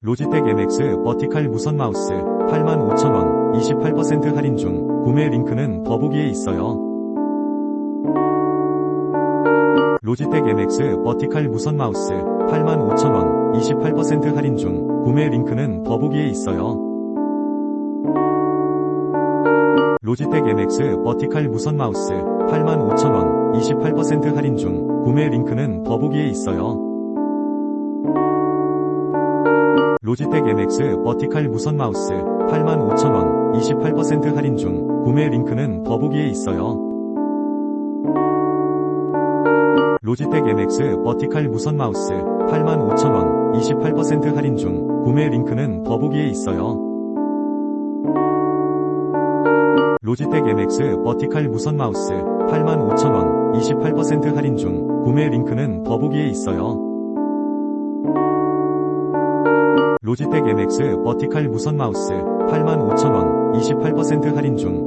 로지텍 MX 버티칼 무선 마우스 85,000원 28% 할인 중 구매 링크는 더보기에 있어요. 로지텍 MX 버티칼 무선 마우스 85,000원 28% 할인 중 구매 링크는 더보기에 있어요. 로지텍 MX 버티칼 무선 마우스 85,000원 28% 할인 중 구매 링크는 더보기에 있어요. 로지텍 MX 버티칼 무선 마우스 85,000원 28% 할인 중 구매 링크는 더보기에 있어요. 로지텍 MX 버티칼 무선 마우스 85,000원 28% 할인 중 구매 링크는 더보기에 있어요. 로지텍 MX 버티칼 무선 마우스 85,000원 28% 할인 중 구매 링크는 더보기에 있어요. 로지텍 MX 버티칼 무선 마우스 85,000원 28% 할인 중